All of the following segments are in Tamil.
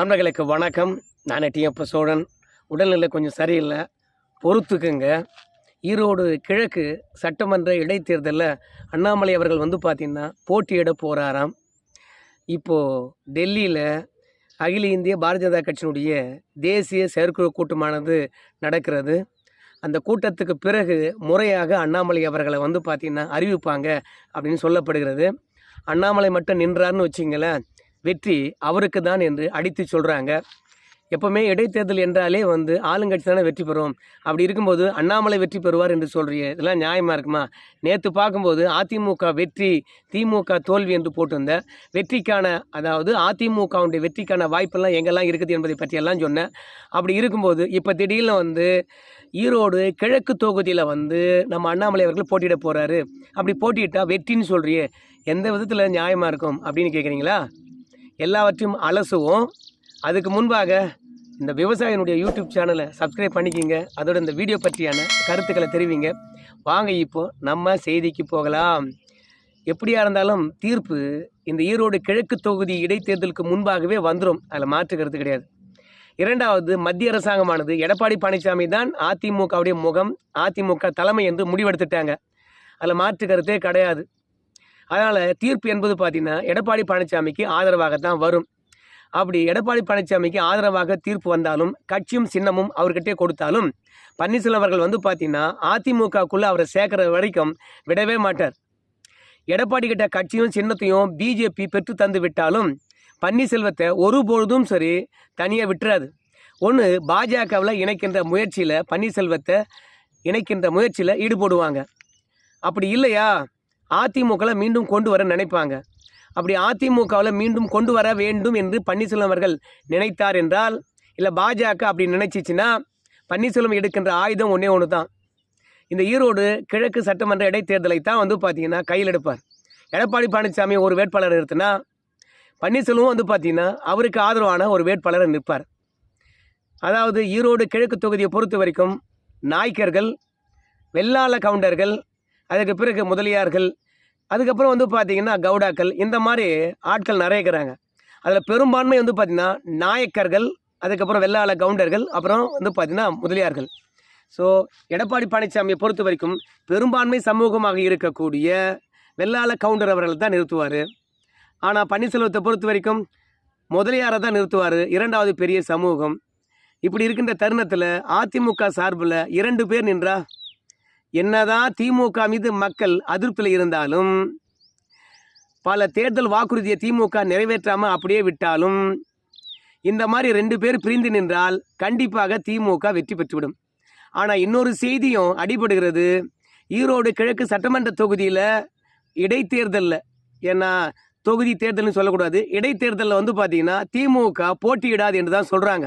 நண்பர்களுக்கு வணக்கம். நான் டிஎப்ப சோழன் உடல்நிலை கொஞ்சம் சரியில்லை. பொறுத்துக்குங்க. ஈரோடு கிழக்கு சட்டமன்ற இடைத்தேர்தலில் அண்ணாமலை அவர்கள் வந்து பார்த்திங்கன்னா போட்டியிட போகிறாராம் இப்போது டெல்லியில் அகில இந்திய பாரதிய ஜனதா கட்சியினுடைய தேசிய செயற்குழு கூட்டமானது நடக்கிறது. அந்த கூட்டத்துக்கு பிறகு முறையாக அண்ணாமலை அவர்களை வந்து பார்த்திங்கன்னா அறிவிப்பாங்க அப்படின்னு சொல்லப்படுகிறது. அண்ணாமலை மட்டும் நின்றார்னு வச்சிங்களேன். வெற்றி அவருக்கு தான் என்று அடித்து சொல்கிறாங்க எப்போவுமே இடைத்தேர்தல் என்றாலே வந்து ஆளுங்கட்சி தானே வெற்றி பெறும். அப்படி இருக்கும்போது அண்ணாமலை வெற்றி பெறுவார் என்று சொல்கிறீங்க இதெல்லாம் நியாயமாக இருக்குமா? நேற்று பார்க்கும்போது அதிமுக வெற்றி திமுக தோல்வி என்று போட்டிருந்த வெற்றிக்கான அதாவது அதிமுகவுடைய வெற்றிக்கான வாய்ப்பெல்லாம் எங்கெல்லாம் இருக்குது என்பதை பற்றியெல்லாம் சொன்னேன் அப்படி இருக்கும்போது இப்போ திடீர்னு வந்து ஈரோடு கிழக்கு தொகுதியில் வந்து நம்ம அண்ணாமலை அவர்கள் போட்டியிட போகிறாரு அப்படி போட்டியிட்டால் வெற்றின்னு சொல்கிறியே எந்த விதத்தில் நியாயமாக இருக்கும் அப்படின்னு கேட்குறீங்களா எல்லாவற்றையும் அலசுவோம். அதுக்கு முன்பாக இந்த விவசாயினுடைய யூடியூப் சேனலை சப்ஸ்கிரைப் பண்ணிக்கிங்க. அதோட இந்த வீடியோ பற்றியான கருத்துக்களை தெரிவிங்க. வாங்க இப்போது நம்ம செய்திக்கு போகலாம். எப்படியாக இருந்தாலும் தீர்ப்பு இந்த ஈரோடு கிழக்கு தொகுதி இடைத்தேர்தலுக்கு முன்பாகவே வந்துடும் அதில் மாற்று கருத்து கிடையாது. இரண்டாவது மத்திய அரசாங்கமானது எடப்பாடி பழனிசாமி தான் அதிமுகவுடைய முகம் அதிமுக தலைமை என்று முடிவெடுத்துட்டாங்க. அதில் மாற்று கருத்தே கிடையாது. அதனால் தீர்ப்பு என்பது பார்த்திங்கன்னா எடப்பாடி பழனிசாமிக்கு ஆதரவாக தான் வரும். அப்படி எடப்பாடி பழனிசாமிக்கு ஆதரவாக தீர்ப்பு வந்தாலும் கட்சியும் சின்னமும் அவர்கிட்டே கொடுத்தாலும் பன்னீர்செல்வம் அவர்கள் வந்து பார்த்திங்கன்னா அதிமுகக்குள்ளே அவரை சேர்க்குற வரைக்கும் விடவே மாட்டார். எடப்பாடி கிட்ட கட்சியும் சின்னத்தையும் பிஜேபி பெற்று தந்து விட்டாலும் பன்னீர்செல்வத்தை ஒருபொழுதும் சரி தனியாக விட்டுறாது. ஒன்று பாஜகவில் இணைக்கின்ற முயற்சியில் பன்னீர்செல்வத்தை இணைக்கின்ற முயற்சியில் ஈடுபடுவாங்க. அப்படி இல்லையா? அதிமுகவில் மீண்டும் கொண்டு வர நினைப்பாங்க. அப்படி அதிமுகவில் மீண்டும் கொண்டு வர வேண்டும் என்று பன்னீர்செல்வம் அவர்கள் நினைத்தார் என்றால் இல்லை பாஜக அப்படி நினைச்சிச்சின்னா பன்னீர்செல்வம் எடுக்கின்ற ஆயுதம் ஒன்றே ஒன்று தான் இந்த ஈரோடு கிழக்கு சட்டமன்ற இடைத்தேர்தலை தான் வந்து பார்த்தீங்கன்னா கையில் எடுப்பார். எடப்பாடி பழனிசாமி ஒரு வேட்பாளர் நிறுத்தினா பன்னீர்செல்வம் வந்து பார்த்தீங்கன்னா அவருக்கு ஆதரவான ஒரு வேட்பாளரை நிற்பார். அதாவது ஈரோடு கிழக்கு தொகுதியை பொறுத்த வரைக்கும் நாய்க்கர்கள் வெள்ளாள கவுண்டர்கள் அதுக்கு பிறகு முதலியார்கள் அதுக்கப்புறம் வந்து பார்த்திங்கன்னா கவுடாக்கள் இந்த மாதிரி ஆட்கள் நிறைய இருக்கிறாங்க அதில் பெரும்பான்மை வந்து பார்த்திங்கன்னா நாயக்கர்கள் அதுக்கப்புறம் வெள்ளாள கவுண்டர்கள் அப்புறம் வந்து பார்த்திங்கன்னா முதலியார்கள். ஸோ எடப்பாடி பழனிசாமியை பொறுத்த வரைக்கும் பெரும்பான்மை சமூகமாக இருக்கக்கூடிய வெள்ளாள கவுண்டர் அவர்கள் தான் நிறுத்துவார். ஆனால் பன்னீர்செல்வத்தை பொறுத்த வரைக்கும் முதலியாரை தான் நிறுத்துவார் இரண்டாவது பெரிய சமூகம். இப்படி இருக்கின்ற தருணத்தில் அதிமுக சார்பில் இரண்டு பேர் நின்றா என்னதான் திமுக மீது மக்கள் அதிருப்தியில் இருந்தாலும் பல தேர்தல் வாக்குறுதியை திமுக நிறைவேற்றாமல் அப்படியே விட்டாலும் இந்த மாதிரி ரெண்டு பேர் பிரிந்து நின்றால் கண்டிப்பாக திமுக வெற்றி பெற்றுவிடும். ஆனால் இன்னொரு செய்தியும் அடிபடுகிறது. ஈரோடு கிழக்கு சட்டமன்ற தொகுதியில் இடைத்தேர்தலில். ஏன்னா தொகுதி தேர்தல்னு சொல்லக்கூடாது. இடைத்தேர்தலில் வந்து பார்த்திங்கன்னா திமுக போட்டியிடாது என்று தான் சொல்கிறாங்க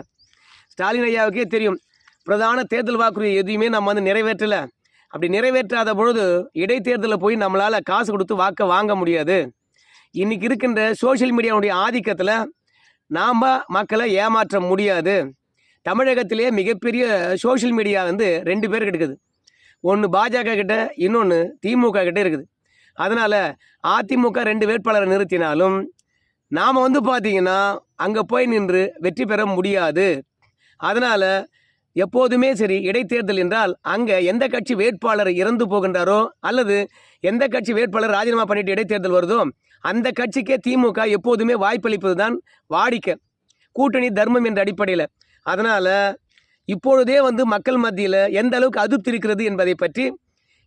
ஸ்டாலின் ஐயாவுக்கே தெரியும். பிரதான தேர்தல் வாக்குறுதி எதுவுமே நம்ம வந்து நிறைவேற்றலை. அப்படி நிறைவேற்றாத பொழுது இடைத்தேர்தலில் போய் நம்மளால் காசு கொடுத்து வாக்கை வாங்க முடியாது. இன்றைக்கி இருக்கின்ற சோஷியல் மீடியாவுடைய ஆதிக்கத்தில் நாம் மக்களை ஏமாற்ற முடியாது. தமிழகத்திலே மிகப்பெரிய சோஷியல் மீடியா வந்து ரெண்டு பேர் இருக்குது ஒன்று பாஜக கிட்ட இன்னொன்று திமுக கிட்ட இருக்குது. அதனால் அதிமுக ரெண்டு வேட்பாளரை நிறுத்தினாலும் நாம் வந்து பார்த்திங்கன்னா அங்கே போய் நின்று வெற்றி பெற முடியாது. அதனால் எப்போதுமே சரி இடைத்தேர்தல் என்றால் அங்கே எந்த கட்சி வேட்பாளர் இறந்து போகின்றாரோ அல்லது எந்த கட்சி வேட்பாளர் ராஜினாமா பண்ணிட்டு இடைத்தேர்தல் வருதோ அந்த கட்சிக்கே திமுக எப்போதுமே வாய்ப்பளிப்பது தான் வாடிக்கை. கூட்டணி தர்மம் என்ற அடிப்படையில். அதனால் இப்பொழுதே வந்து மக்கள் மத்தியில் எந்த அளவுக்கு அதிருப்தி இருக்கிறது என்பதை பற்றி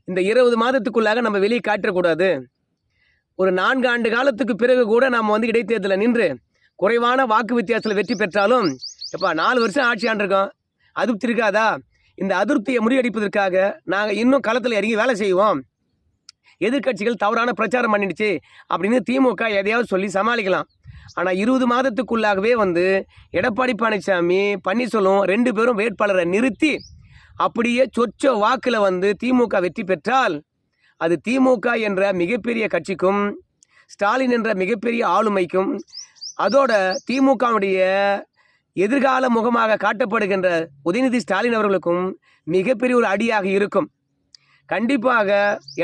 இந்த இருபது மாதத்துக்குள்ளாக நம்ம வெளியே காட்டக்கூடாது. ஒரு நான்கு ஆண்டு காலத்துக்கு பிறகு கூட நாம் வந்து இடைத்தேர்தலில் நின்று குறைவான வாக்கு வித்தியாசத்தில் வெற்றி பெற்றாலும் எப்பா நாலு வருஷம் ஆட்சி ஆண்டிருக்கோம். அதிருப்தி இருக்காதா இந்த அதிருப்தியை முறியடிப்பதற்காக நாங்கள் இன்னும் களத்தில் இறங்கி வேலை செய்வோம். எதிர்க்கட்சிகள் தவறான பிரச்சாரம் பண்ணிடுச்சு அப்படின்னு திமுக எதையாவது சொல்லி சமாளிக்கலாம். ஆனால் இருபது மாதத்துக்குள்ளாகவே வந்து எடப்பாடி பழனிசாமி பன்னீர்செல்வம் ரெண்டு பேரும் வேட்பாளரை நிறுத்தி அப்படியே சொச்ச வாக்கில் வந்து திமுக வெற்றி பெற்றால் அது திமுக என்ற மிகப்பெரிய கட்சிக்கும் ஸ்டாலின் என்ற மிகப்பெரிய ஆளுமைக்கும் அதோட திமுகவுடைய எதிர்கால முகமாக காட்டப்படுகின்ற உதயநிதி ஸ்டாலின் அவர்களுக்கும் மிகப்பெரிய ஒரு அடியாக இருக்கும். கண்டிப்பாக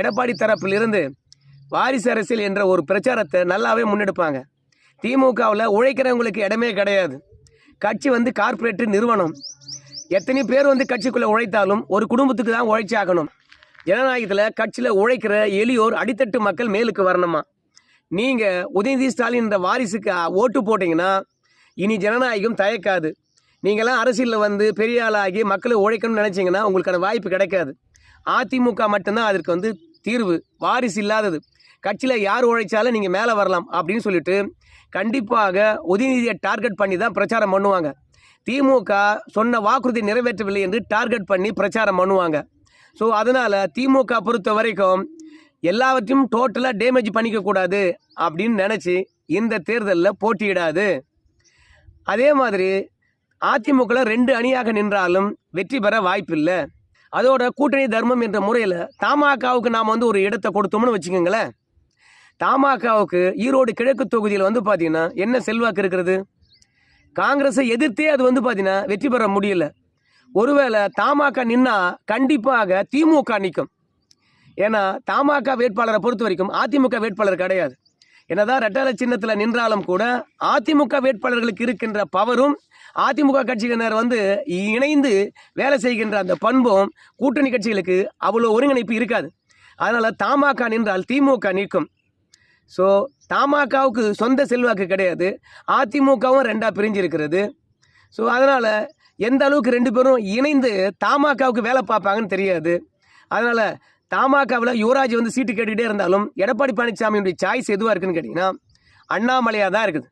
எடப்பாடி தரப்பிலிருந்து வாரிசு அரசியல் என்ற ஒரு பிரச்சாரத்தை நல்லாவே முன்னெடுப்பாங்க. திமுகவில் உழைக்கிறவங்களுக்கு இடமே கிடையாது. கட்சி வந்து கார்ப்பரேட் நிறுவனம். எத்தனை பேர் வந்து கட்சிக்குள்ளே உழைத்தாலும் ஒரு குடும்பத்துக்கு தான் உழைச்சாகணும் ஜனநாயகத்தில் கட்சியில் உழைக்கிற எளியோர் அடித்தட்டு மக்கள் மேலுக்கு வரணுமா? நீங்கள் உதயநிதி ஸ்டாலின் என்ற வாரிசுக்கு ஓட்டு போட்டிங்கன்னா இனி ஜனநாயகம் தயக்காது. நீங்களாம் அரசியலில் வந்து பெரிய ஆளாகி மக்களை உழைக்கணும்னு நினச்சிங்கன்னா உங்களுக்கான வாய்ப்பு கிடைக்காது. அதிமுக மட்டும்தான் அதற்கு வந்து தீர்வு. வாரிசு இல்லாதது. கட்சியில் யார் உழைச்சாலும் நீங்கள் மேலே வரலாம் அப்படின்னு சொல்லிட்டு கண்டிப்பாக உதயநிதியை டார்கெட் பண்ணி தான் பிரச்சாரம் பண்ணுவாங்க. திமுக சொன்ன வாக்குறுதி நிறைவேற்றவில்லை என்று டார்கெட் பண்ணி பிரச்சாரம் பண்ணுவாங்க. ஸோ அதனால் திமுக பொறுத்த வரைக்கும் எல்லாவற்றையும் டோட்டலாக டேமேஜ் பண்ணிக்க கூடாது அப்படின்னு நினச்சி இந்த தேர்தலில் போட்டியிடாது. அதே மாதிரி அதிமுகவில் ரெண்டு அணியாக நின்றாலும் வெற்றி பெற வாய்ப்பில்லை. அதோட கூட்டணி தர்மம் என்ற முறையில் தமாகவுக்கு நாம் வந்து ஒரு இடத்தை கொடுத்தோம்னு வச்சுக்கோங்களேன். தமாகவுக்கு ஈரோடு கிழக்கு தொகுதியில் வந்து பார்த்திங்கன்னா என்ன செல்வாக்கு இருக்கிறது? காங்கிரஸை எதிர்த்தே அது வந்து பார்த்தீங்கன்னா வெற்றி பெற முடியல. ஒருவேளை தமாக நின்னா கண்டிப்பாக திமுக நிற்கும் ஏன்னா தமாக வேட்பாளரை பொறுத்த வரைக்கும் அதிமுக வேட்பாளர் கிடையாது. என்னதான் ரெட்டல சின்னத்தில் நின்றாலும் கூட அதிமுக வேட்பாளர்களுக்கு இருக்கின்ற பவரும் அதிமுக கட்சியினர் வந்து இணைந்து வேலை செய்கின்ற அந்த பண்பும் கூட்டணி கட்சிகளுக்கு அவ்வளோ ஒருங்கிணைப்பு இருக்காது. அதனால் தமாக நின்றால் திமுக நிற்கும். ஸோ தமாகவுக்கு சொந்த செல்வாக்கு கிடையாது. அதிமுகவும் ரெண்டாக பிரிஞ்சிருக்கிறது. ஸோ அதனால் எந்த அளவுக்கு ரெண்டு பேரும் இணைந்து தமாகவுக்கு வேலை பார்ப்பாங்கன்னு தெரியாது. அதனால் தமாகவில் யுவராஜ் வந்து சீட்டு கேட்டுக்கிட்டே இருந்தாலும் எடப்பாடி பழனிசாமியுடைய சாய்ஸ் எதுவாக இருக்குன்னு கேட்டிங்கன்னா அண்ணாமலையாக தான் இருக்குது.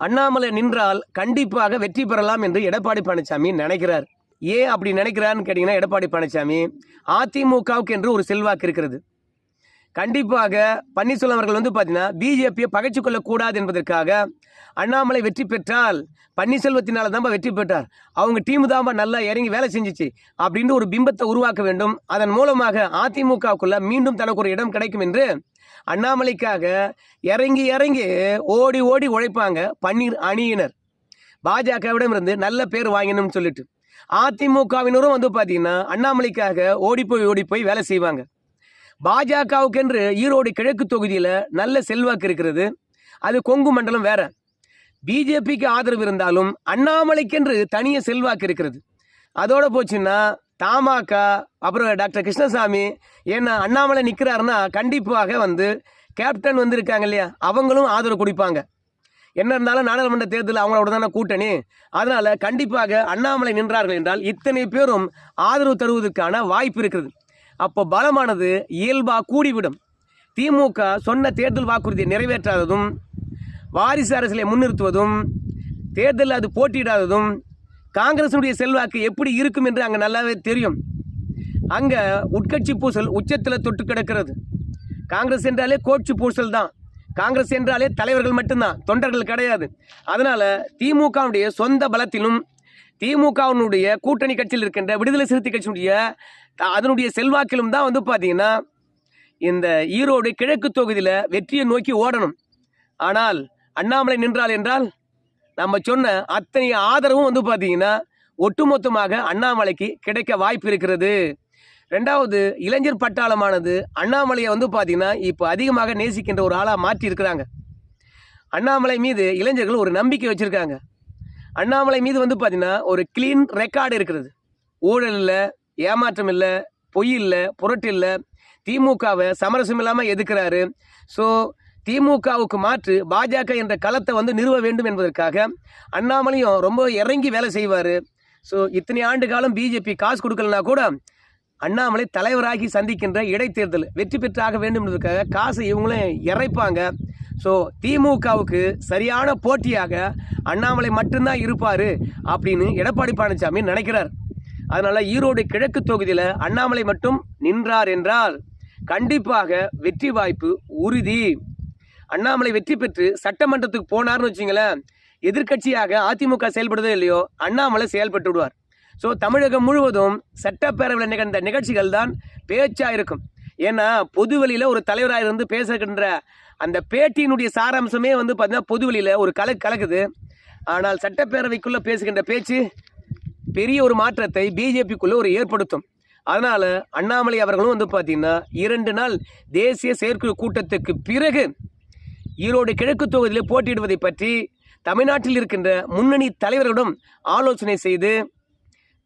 அண்ணாமலை நின்றால் கண்டிப்பாக வெற்றி பெறலாம் என்று எடப்பாடி பழனிசாமி நினைக்கிறார். ஏன் அப்படி நினைக்கிறான்னு கேட்டிங்கன்னா எடப்பாடி பழனிசாமி அதிமுகவுக்கு என்று ஒரு செல்வாக்கு இருக்கிறது. கண்டிப்பாக பன்னீர்செல்வம் அவர்கள் வந்து பார்த்தீங்கன்னா பிஜேபியை பகைச்சு கொள்ளக்கூடாது என்பதற்காக அண்ணாமலை வெற்றி பெற்றால் பன்னீர்செல்வத்தினால தான்ப்பா வெற்றி பெற்றார். அவங்க டீமு தான்ப்பா நல்லா இறங்கி வேலை செஞ்சுச்சு அப்படின்னு ஒரு பிம்பத்தை உருவாக்க வேண்டும். அதன் மூலமாக அதிமுகவுக்குள்ள மீண்டும் தனக்கு ஒரு இடம் கிடைக்கும் என்று அண்ணாமலைக்காக இறங்கி இறங்கி ஓடி ஓடி உழைப்பாங்க பன்னீர் அணியினர். பாஜகவிடம் இருந்து நல்ல பேர் வாங்கினும்னு சொல்லிட்டு. அதிமுகவினரும் வந்து பார்த்தீங்கன்னா அண்ணாமலைக்காக ஓடி போய் ஓடி போய் வேலை செய்வாங்க. பாஜகவுக்கென்று ஈரோடு கிழக்கு தொகுதியில் நல்ல செல்வாக்கு இருக்கிறது. அது கொங்கு மண்டலம் வேற. பிஜேபிக்கு ஆதரவு இருந்தாலும் அண்ணாமலைக்கென்று தனிய செல்வாக்கு இருக்கிறது. அதோட போச்சுன்னா தமாக அப்புறம் டாக்டர் கிருஷ்ணசாமி ஏன்னா அண்ணாமலை நிற்கிறாருன்னா கண்டிப்பாக வந்து கேப்டன் வந்து இருக்காங்க இல்லையா? அவங்களும் ஆதரவு கொடுப்பாங்க. என்ன இருந்தாலும் நாடாளுமன்ற தேர்தல் அவங்களோட தானே கூட்டணி? அதனால் கண்டிப்பாக அண்ணாமலை நின்றார்கள் என்றால் இத்தனை பேரும் ஆதரவு தருவதற்கான வாய்ப்பு இருக்கிறது. அப்போ பலமானது இயல்பாக கூடிவிடும். திமுக சொன்ன தேர்தல் வாக்குறுதியை நிறைவேற்றாததும் வாரிசு அரசியலை முன்னிறுத்துவதும் தேர்தலில் அது போட்டியிடாததும் காங்கிரஸுடைய செல்வாக்கு எப்படி இருக்கும் என்று அங்கே நல்லாவே தெரியும். அங்கே உட்கட்சி பூசல் உச்சத்தில் தொட்டு கிடக்கிறது. காங்கிரஸ் என்றாலே கோட்சி பூசல் தான். காங்கிரஸ் என்றாலே தலைவர்கள் மட்டும்தான் தொண்டர்கள் கிடையாது. அதனால் திமுகவுடைய சொந்த பலத்திலும் திமுகவினுடைய கூட்டணி கட்சியில் இருக்கின்ற விடுதலை சிறுத்தை கட்சியினுடைய அதனுடைய செல்வாக்கிலும் தான் வந்து பார்த்தீங்கன்னா இந்த ஈரோடு கிழக்கு தொகுதியில் வெற்றியை நோக்கி ஓடணும். ஆனால் அண்ணாமலை நின்றால் என்றால் நம்ம சொன்ன அத்தனை ஆதரவும் வந்து பார்த்தீங்கன்னா ஒட்டுமொத்தமாக அண்ணாமலைக்கு கிடைக்க வாய்ப்பு இருக்கிறது. ரெண்டாவது இளைஞர் பட்டாளமானது அண்ணாமலையை வந்து பார்த்தீங்கன்னா இப்போ அதிகமாக நேசிக்கின்ற ஒரு ஆளாக மாற்றி இருக்கிறாங்க அண்ணாமலை மீது இளைஞர்கள் ஒரு நம்பிக்கை வச்சுருக்காங்க. அண்ணாமலை மீது வந்து பார்த்தீங்கன்னா ஒரு கிளீன் ரெக்கார்டு இருக்கிறது. ஊழல் இல்லை ஏமாற்றம் இல்லை பொய் இல்லை புரட்டு இல்லை திமுகவை சமரசம் இல்லாமல் எதுக்குறாரு? ஸோ திமுகவுக்கு மாற்று பாஜக என்ற களத்தை வந்து நிறுவ வேண்டும் என்பதற்காக அண்ணாமலையும் ரொம்ப இறங்கி வேலை செய்வார். ஸோ இத்தனை ஆண்டு காலம் பிஜேபி காசு கொடுக்கலனா கூட அண்ணாமலை தலைவராகி சந்திக்கின்ற இடைத்தேர்தல் வெற்றி பெற்றாக வேண்டும் என்பதற்காக காசை இவங்களும் இறைப்பாங்க. ஸோ திமுகவுக்கு சரியான போட்டியாக அண்ணாமலை மட்டும்தான் இருப்பார் அப்படின்னு எடப்பாடி பழனிசாமி நினைக்கிறார். அதனால் ஈரோடு கிழக்கு தொகுதியில் அண்ணாமலை மட்டும் நின்றார் என்றால் கண்டிப்பாக வெற்றி வாய்ப்பு உறுதி. அண்ணாமலை வெற்றி பெற்று சட்டமன்றத்துக்கு போனார்னு வச்சிங்களேன் எதிர்க்கட்சியாக அதிமுக செயல்படுதோ இல்லையோ அண்ணாமலை செயல்பட்டு விடுவார். ஸோ தமிழகம் முழுவதும் சட்டப்பேரவையில் நிகழ்ந்த நிகழ்ச்சிகள் தான் பேச்சாக இருக்கும். ஏன்னா பொதுவெளியில் ஒரு தலைவராக இருந்து பேசுகின்ற அந்த பேட்டியினுடைய சாராம்சமே வந்து பார்த்தீங்கன்னா பொதுவெளியில் ஒரு கல கலக்குது. ஆனால் சட்டப்பேரவைக்குள்ளே பேசுகின்ற பேச்சு பெரிய ஒரு மாற்றத்தை பிஜேபிக்குள்ளே ஒரு ஏற்படுத்தும். அதனால் அண்ணாமலை அவர்களும் வந்து பார்த்திங்கன்னா இரண்டு நாள் தேசிய செயற்குழு கூட்டத்துக்கு பிறகு ஈரோடு கிழக்கு தொகுதியில் போட்டியிடுவதை பற்றி தமிழ்நாட்டில் இருக்கின்ற முன்னணி தலைவர்களிடம் ஆலோசனை செய்து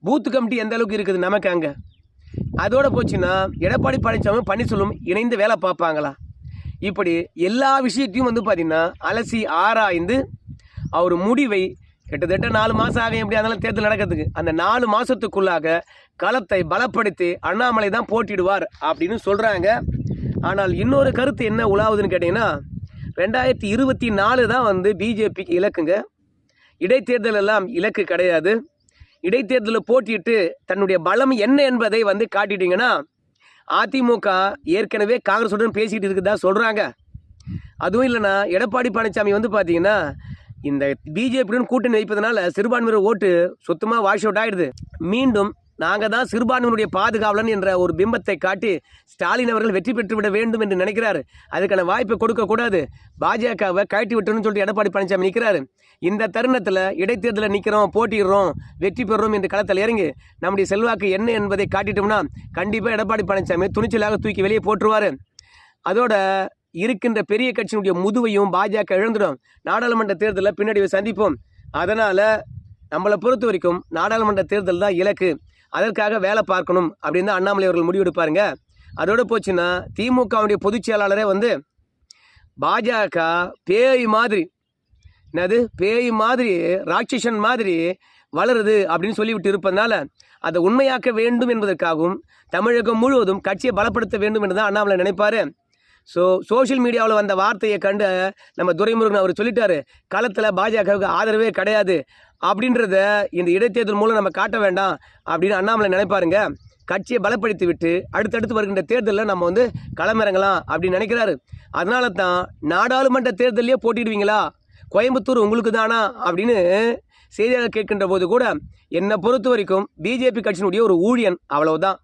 பூத்து கமிட்டி எந்த அளவுக்கு இருக்குது நமக்கு அங்கே? அதோட போச்சுன்னா எடப்பாடி பழனிசாமி பன்னீர்செல்வம் இணைந்து வேலை பார்ப்பாங்களா? இப்படி எல்லா விஷயத்தையும் வந்து பார்த்திங்கன்னா அலசி ஆராய்ந்து அவர் முடிவை கிட்டத்தட்ட நாலு மாதம் ஆகும் எப்படி அதெல்லாம் தேர்தல் நடக்கிறதுக்கு. அந்த நாலு மாதத்துக்குள்ளாக களத்தை பலப்படுத்தி அண்ணாமலை தான் போட்டிடுவார் அப்படின்னு சொல்கிறாங்க ஆனால் இன்னொரு கருத்து என்ன உலாவுதுன்னு கேட்டிங்கன்னா ரெண்டாயிரத்தி இருபத்தி நாலு தான் வந்து பிஜேபிக்கு இலக்குங்க. இடைத்தேர்தல் எல்லாம் இலக்கு கிடையாது. இடைத்தேர்தலில் போட்டியிட்டு தன்னுடைய பலம் என்ன என்பதை வந்து காட்டிட்டீங்கன்னா அதிமுக ஏற்கனவே காங்கிரஸுடன் பேசிக்கிட்டு இருக்குதா சொல்கிறாங்க அதுவும் இல்லைன்னா எடப்பாடி பழனிசாமி வந்து பார்த்தீங்கன்னா இந்த பிஜேபியுடன் கூட்டணி வைப்பதனால சிறுபான்மையினர் ஓட்டு சுத்தமாக வாஷ் அவுட் ஆகிடுது மீண்டும் நாங்கள் தான் சிறுபான்மையினுடைய பாதுகாவலன் என்ற ஒரு பிம்பத்தை காட்டி ஸ்டாலின் அவர்கள் வெற்றி பெற்று விட வேண்டும் என்று நினைக்கிறாரு. அதுக்கான வாய்ப்பை கொடுக்கக்கூடாது பாஜகவை கழட்டி விட்டணும்னு சொல்லிட்டு எடப்பாடி பழனிசாமி நிற்கிறாரு இந்த தருணத்தில் இடைத்தேர்தலில் நிற்கிறோம் போட்டிடுறோம் வெற்றி பெறுறோம் என்று களத்தில் இறங்கி நம்முடைய செல்வாக்கு என்ன என்பதை காட்டிட்டோம்னா கண்டிப்பாக எடப்பாடி பழனிசாமி துணிச்சலாக தூக்கி வெளியே போட்டுருவார். அதோட இருக்கின்ற பெரிய கட்சியினுடைய முதுவையும் பாஜக இழந்துடும். நாடாளுமன்ற தேர்தலில் பின்னாடி சந்திப்போம். அதனால் நம்மளை பொறுத்த வரைக்கும் நாடாளுமன்ற தேர்தல் தான் இலக்கு. அதற்காக வேலை பார்க்கணும் அப்படின்னு தான் அண்ணாமலை அவர்கள் முடிவெடுப்பாருங்க. அதோட போச்சுன்னா திமுகவுடைய பொதுச் செயலாளரே வந்து பாஜக பேய் மாதிரி என்னது? பேய் மாதிரி ராட்சசன் மாதிரி வளருது அப்படின்னு சொல்லிவிட்டு இருப்பதனால அதை உண்மையாக்க வேண்டும் என்பதற்காகவும் தமிழகம் முழுவதும் கட்சியை பலப்படுத்த வேண்டும் என்று தான் அண்ணாமலை நினைப்பாரு. ஸோ சோஷியல் மீடியாவில் வந்த வார்த்தையை கண்டு நம்ம துரைமுருகன் அவர் சொல்லிட்டாரு களத்தில் பாஜகவுக்கு ஆதரவே கிடையாது. அப்படின்றத இந்த இடைத்தேர்தல் மூலம் நம்ம காட்ட வேண்டாம் அப்படின்னு அண்ணாமலை நினைப்பாருங்க. கட்சியை பலப்படுத்தி விட்டு அடுத்தடுத்து வருகின்ற தேர்தலில் நம்ம வந்து களமிறங்கலாம் அப்படின்னு நினைக்கிறாரு. அதனால தான் நாடாளுமன்ற தேர்தலையே போட்டிடுவீங்களா கோயம்புத்தூர் உங்களுக்கு தானா அப்படின்னு செய்தியாளர் கேட்கின்ற போது கூட என்னை பொறுத்த வரைக்கும் பிஜேபி கட்சியினுடைய ஒரு ஊழியன் அவ்வளவுதான்.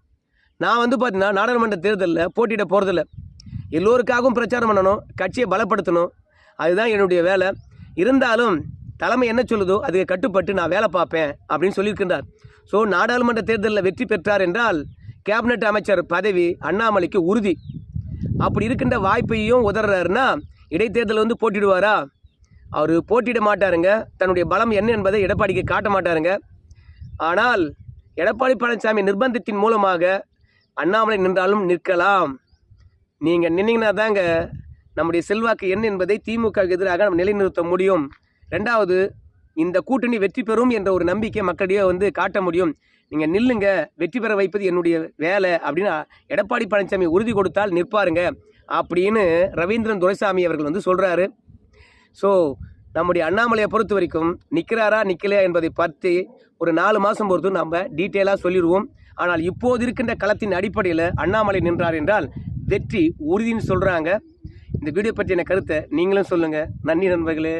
நான் வந்து பார்த்தீங்கன்னா நாடாளுமன்ற தேர்தலில் போட்டியிட போகிறதில்ல எல்லோருக்காகவும் பிரச்சாரம் பண்ணணும் கட்சியை பலப்படுத்தணும். அதுதான் என்னுடைய வேலை. இருந்தாலும் தலைமை என்ன சொல்லுதோ அதுக்கு கட்டுப்பட்டு நான் வேலை பார்ப்பேன் அப்படின்னு சொல்லியிருக்கின்றார். ஸோ நாடாளுமன்ற தேர்தலில் வெற்றி பெற்றார் என்றால் கேபினெட் அமைச்சர் பதவி அண்ணாமலைக்கு உறுதி. அப்படி இருக்கின்ற வாய்ப்பையும் உதறாருன்னா இடைத்தேர்தல் வந்து போட்டிடுவாரா? அவர் போட்டியிட மாட்டாருங்க. தன்னுடைய பலம் என்ன என்பதை எடப்பாடிக்கு காட்ட மாட்டாருங்க. ஆனால் எடப்பாடி பழனிசாமி நிர்பந்தத்தின் மூலமாக அண்ணாமலை நின்றாலும் நிற்கலாம். நீங்கள் நின்னீங்கன்னா தாங்க நம்முடைய செல்வாக்கு என்ன என்பதை திமுகவுக்கு எதிராக நம்ம நிலைநிறுத்த முடியும். ரெண்டாவது இந்த கூட்டணி வெற்றி பெறும் என்ற ஒரு நம்பிக்கை மக்களிடையே வந்து காட்ட முடியும். நீங்கள் நில்லுங்க வெற்றி பெற வைப்பது என்னுடைய வேலை அப்படின்னு எடப்பாடி பழனிசாமி உறுதி கொடுத்தால் நிற்பாருங்க அப்படின்னு ரவீந்திரன் துரைசாமி அவர்கள் வந்து சொல்கிறாரு ஸோ நம்முடைய அண்ணாமலையை பொறுத்த வரைக்கும் நிற்கிறாரா நிற்கலையா என்பதை பற்றி ஒரு நாலு மாதம் பொறுத்து நம்ம டீட்டெயிலாக சொல்லிடுவோம். ஆனால் இப்போது இருக்கின்ற களத்தின் அடிப்படையில் அண்ணாமலை நின்றார் என்றால் வெற்றி உறுதின்னு சொல்கிறாங்க இந்த வீடியோ பற்றின கருத்தை நீங்களும் சொல்லுங்கள் நன்றி நண்பர்களே.